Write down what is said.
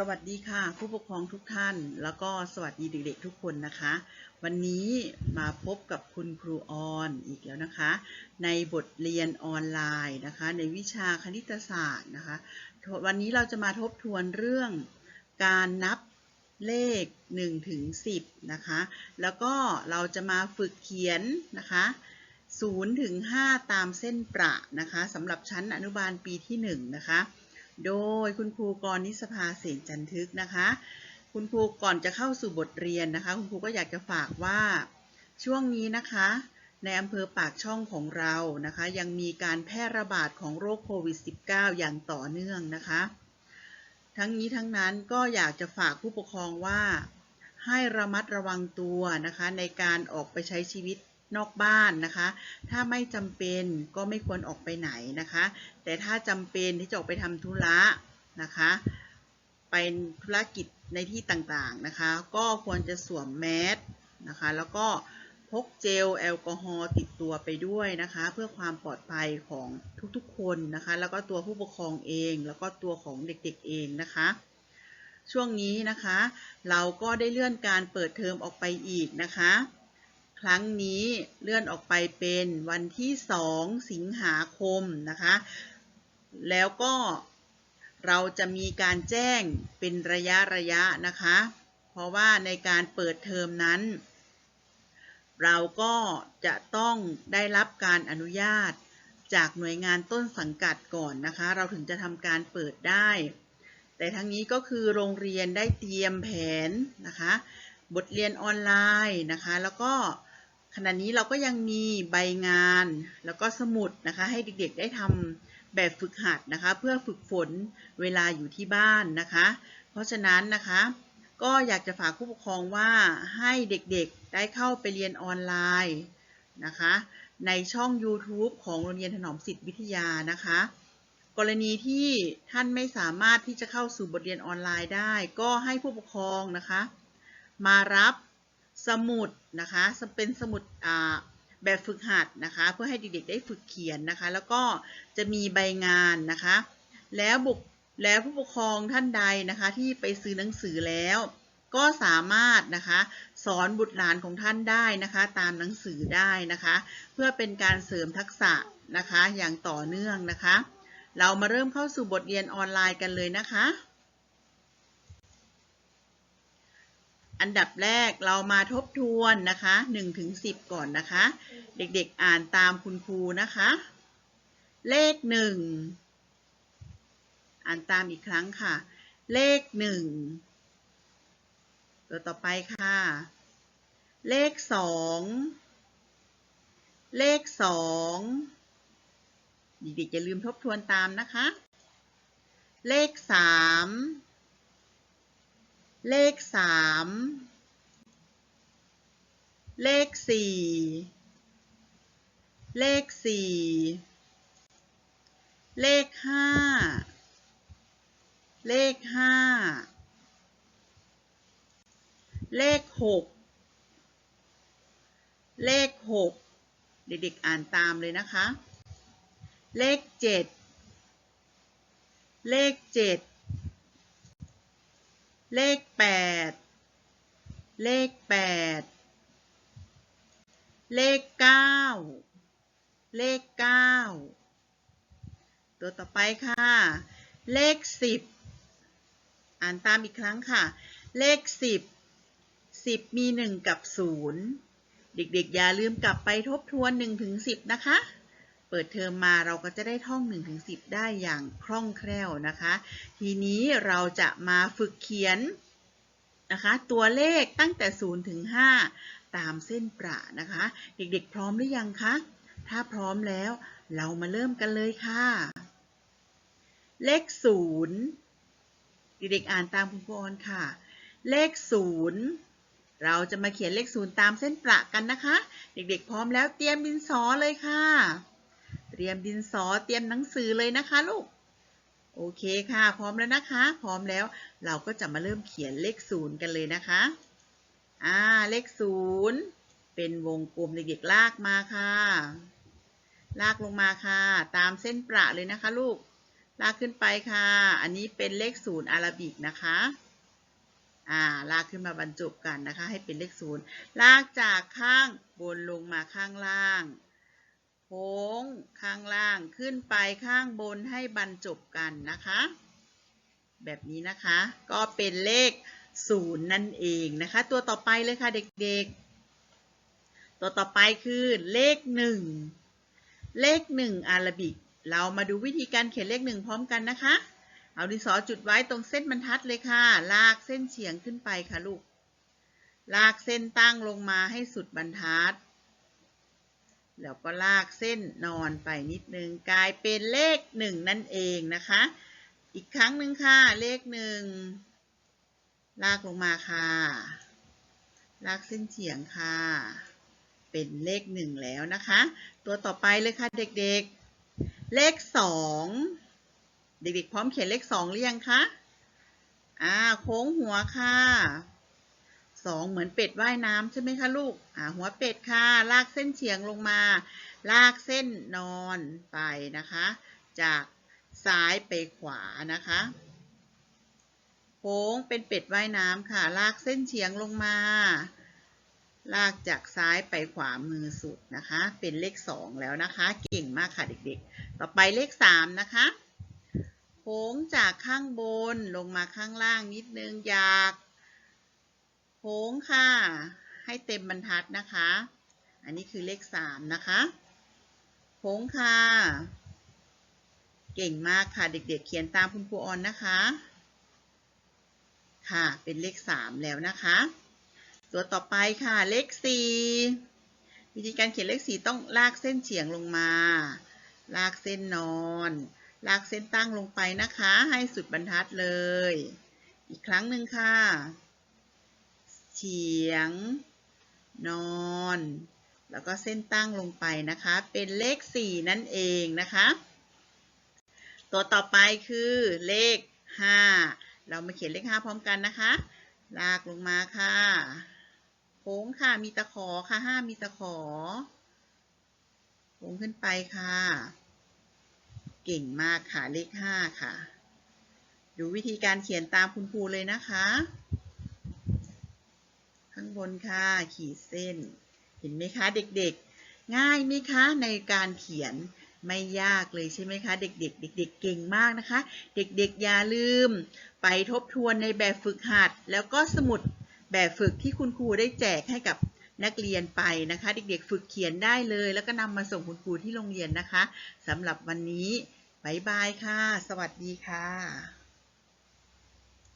สวัสดีค่ะ ผู้ปกครองทุกท่าน แล้วก็สวัสดีเด็กๆทุกคนนะคะ วันนี้มาพบกับคุณครูออนอีกแล้วนะคะ ในบทเรียนออนไลน์นะคะ ในวิชาคณิตศาสตร์นะคะ วันนี้เราจะมาทบทวนเรื่องการนับเลข1ถึง10นะคะ แล้วก็เราจะมาฝึกเขียนนะคะ0ถึง5ตามเส้นประนะคะสำหรับชั้นอนุบาลปีที่1นะคะ โดยคุณครูกรนิสภาเสนจันทึกนะคะ คุณครูก่อนจะเข้าสู่บทเรียนนะคะ คุณครูก็อยากจะฝากว่าช่วงนี้นะคะ ในอำเภอปากช่องของเรานะคะ ยังมีการแพร่ระบาดของโรคโควิด -19 อย่างต่อเนื่องนะคะ ทั้งนี้ทั้งนั้นก็อยากจะฝากผู้ปกครองว่าให้ระมัดระวังตัวนะคะในการออกไปใช้ชีวิต นอกบ้านนะคะ ถ้าไม่จำเป็นก็ไม่ควรออกไปไหนนะคะ แต่ถ้าจำเป็นที่จะออกไปทำธุระนะคะเป็นธุรกิจในที่ต่างๆนะคะ ก็ควรจะสวมแมสนะคะ แล้วก็พกเจลแอลกอฮอล์ติดตัวไปด้วยนะคะ เพื่อความปลอดภัยของทุกๆคนนะคะ แล้วก็ตัวผู้ปกครองเอง แล้วก็ตัวของเด็กๆเองนะคะ ช่วงนี้นะคะ เราก็ได้เลื่อนการเปิดเทอมออกไปอีกนะคะ ครั้งนี้เลื่อนออกไปเป็นวันที่ 2 สิงหาคมนะคะ แล้วก็เราจะมีการแจ้งเป็นระยะระยะนะคะ เพราะว่าในการเปิดเทอมนั้น เราก็จะต้องได้รับการอนุญาตจากหน่วยงานต้นสังกัดก่อนนะคะ เราถึงจะทำการเปิดได้ แต่ทั้งนี้ก็คือโรงเรียนได้เตรียมแผนนะคะ บทเรียนออนไลน์นะคะ แล้วก็ ขณะนี้เราก็ยังมีใบงานแล้วก็สมุดนะคะ ให้เด็กๆได้ทำแบบฝึกหัดนะคะ เพื่อฝึกฝนเวลาอยู่ที่บ้านนะคะ เพราะฉะนั้นนะคะ ก็อยากจะฝากผู้ปกครองว่าให้เด็กๆได้เข้าไปเรียนออนไลน์นะคะ ในช่อง YouTube ของโรงเรียนถนอมสิทธิวิทยานะคะ กรณีที่ท่านไม่สามารถที่จะเข้าสู่บทเรียนออนไลน์ได้ ก็ให้ผู้ปกครองนะคะ มารับ สมุดนะคะเป็นสมุดแบบฝึกหัดนะคะ เพื่อให้เด็กๆได้ฝึกเขียนนะคะ แล้วก็จะมีใบงานนะคะ แล้วบุกแล้วผู้ปกครองท่านใดนะคะที่ไปซื้อหนังสือแล้ว ก็สามารถนะคะสอนบุตรหลานของท่านได้นะคะ ตามหนังสือได้นะคะ เพื่อเป็นการเสริมทักษะนะคะอย่างต่อเนื่องนะคะ เรามาเริ่มเข้าสู่บทเรียนออนไลน์กันเลยนะคะ อันดับแรกเรามาทบทวนนะคะ1ถึง10 ก่อนนะคะ เด็กๆอ่านตามคุณครูนะคะ เลข 1 อ่านตามอีกครั้งค่ะ เลข 1 ตัวต่อไปค่ะ เลข 2 เลข 2 เด็กๆอย่าลืมทบทวนตามนะคะ เลข 3 เลขสามเลขสี่เลขสี่เลขห้าเลขห้าเลขหกเลขหกเด็กๆอ่านตามเลยนะคะ เลขเจ็ดเลขเจ็ด เลขแปดเลขแปดเลขเก้าเลขเก้าตัวต่อไปค่ะ เลขสิบอ่านตามอีกครั้งค่ะ เลขสิบสิบมีหนึ่งกับศูนย์เด็กๆ อย่าลืมกลับไปทบทวนหนึ่งถึงสิบนะคะ เปิดเทอมมาเราก็จะได้ท่อง 1-10 ได้อย่างคล่องแคล่วนะคะ ทีนี้เราจะมาฝึกเขียนนะคะตัวเลขตั้งแต่ 0 ถึง 5 ตามเส้นประนะคะ เด็กๆพร้อมหรือยังคะ ถ้าพร้อมแล้วเรามาเริ่มกันเลยค่ะ เลข 0 เด็กๆอ่านตามคุณกรค่ะ เลข 0 เราจะมาเขียนเลข 0 ตามเส้นประกันนะคะ เด็กๆพร้อมแล้วเตรียมดินสอเลยค่ะ เตรียมดินสอเตรียมหนังสือเลยนะคะลูก โอเคค่ะ พร้อมแล้วนะคะ พร้อมแล้วเราก็จะมาเริ่มเขียนเลขศูนย์กันเลยนะคะ อ่า เลขศูนย์เป็นวงกลมเด็กๆลากมาค่ะ ลากลงมาค่ะ ตามเส้นประเลยนะคะลูก ลากขึ้นไปค่ะ อันนี้เป็นเลขศูนย์อาราบิกนะคะ อ่า ลากขึ้นมาบรรจบกันนะคะ ให้เป็นเลขศูนย์ ลากจากข้างบนลงมาข้างล่าง ค้งข้างล่างขึ้นไปข้างบนให้บรรจบกันนะคะ แบบนี้นะคะก็เป็นเลขศูนย์นั่นเองนะคะ ตัวต่อไปเลยค่ะเด็กๆ ตัวต่อไปคือเลขหนึ่งเลขหนึ่งอาราบิก เรามาดูวิธีการเขียนเลขหนึ่งพร้อมกันนะคะ เอาดินสอจุดไว้ตรงเส้นบรรทัดเลยค่ะ ลากเส้นเฉียงขึ้นไปค่ะลูก ลากเส้นตั้งลงมาให้สุดบรรทัด แล้วก็ลากเส้นนอนไปนิดนึง กลายเป็นเลขหนึ่งนั่นเองนะคะ อีกครั้งหนึ่งค่ะ เลขหนึ่งลากลงมาค่ะ ลากเส้นเฉียงค่ะ เป็นเลขหนึ่งแล้วนะคะ ตัวต่อไปเลยค่ะเด็กๆ เลขสองเด็กๆ พร้อมเขียนเลขสองหรือยังคะ อ่า โค้งหัวค่ะ สองเหมือนเป็ดว่ายน้ำใช่ไหมคะลูกอ่าหัวเป็ดค่ะ ลากเส้นเฉียงลงมา ลากเส้นนอนไปนะคะ จากซ้ายไปขวานะคะโค้งเป็นเป็ดว่ายน้ำค่ะ ลากเส้นเฉียงลงมา ลากจากซ้ายไปขวามือสุดนะคะ เป็นเลขสองแล้วนะคะ เก่งมากค่ะเด็กๆ ต่อไปเลขสามนะคะโค้งจากข้างบนลงมาข้างล่างนิดนึงอยาก โค้งค่ะ ให้เต็มบรรทัดนะคะ อันนี้คือเลขสามนะคะ โค้งค่ะ เก่งมากค่ะ เด็กๆเขียนตามคุณครูออนนะคะ ค่ะ เป็นเลขสามแล้วนะคะ ตัวต่อไปค่ะ เลขสี่วิธีการเขียนเลขสี่ต้องลากเส้นเฉียงลงมา ลากเส้นนอน ลากเส้นตั้งลงไปนะคะ ให้สุดบรรทัดเลย อีกครั้งหนึ่งค่ะ เฉียง นอน แล้วก็เส้นตั้งลงไปนะคะ เป็นเลขสี่นั่นเองนะคะ ตัวต่อไปคือเลขห้าเรามาเขียนเลขห้าพร้อมกันนะคะ ลากลงมาค่ะ โค้งค่ะ มีตะขอค่ะห้ามีตะขอ โค้งขึ้นไปค่ะ เก่งมากค่ะ เลขห้าค่ะดูวิธีการเขียนตามคุณครูเลยนะคะ ข้างบนค่ะ ขีดเส้น เห็นไหมคะเด็กๆ ง่ายไหมคะในการเขียนไม่ยากเลยใช่ไหมคะ เด็กๆ เด็กๆ เก่งมากนะคะ เด็กๆ อย่าลืม ไปทบทวนในแบบฝึกหัด แล้วก็สมุดแบบฝึกที่คุณครูได้แจกให้กับนักเรียนไปนะคะ เด็กๆ ฝึกเขียนได้เลย แล้วก็นำมาส่งคุณครูที่โรงเรียนนะคะสำหรับวันนี้บายบายค่ะ สวัสดีค่ะ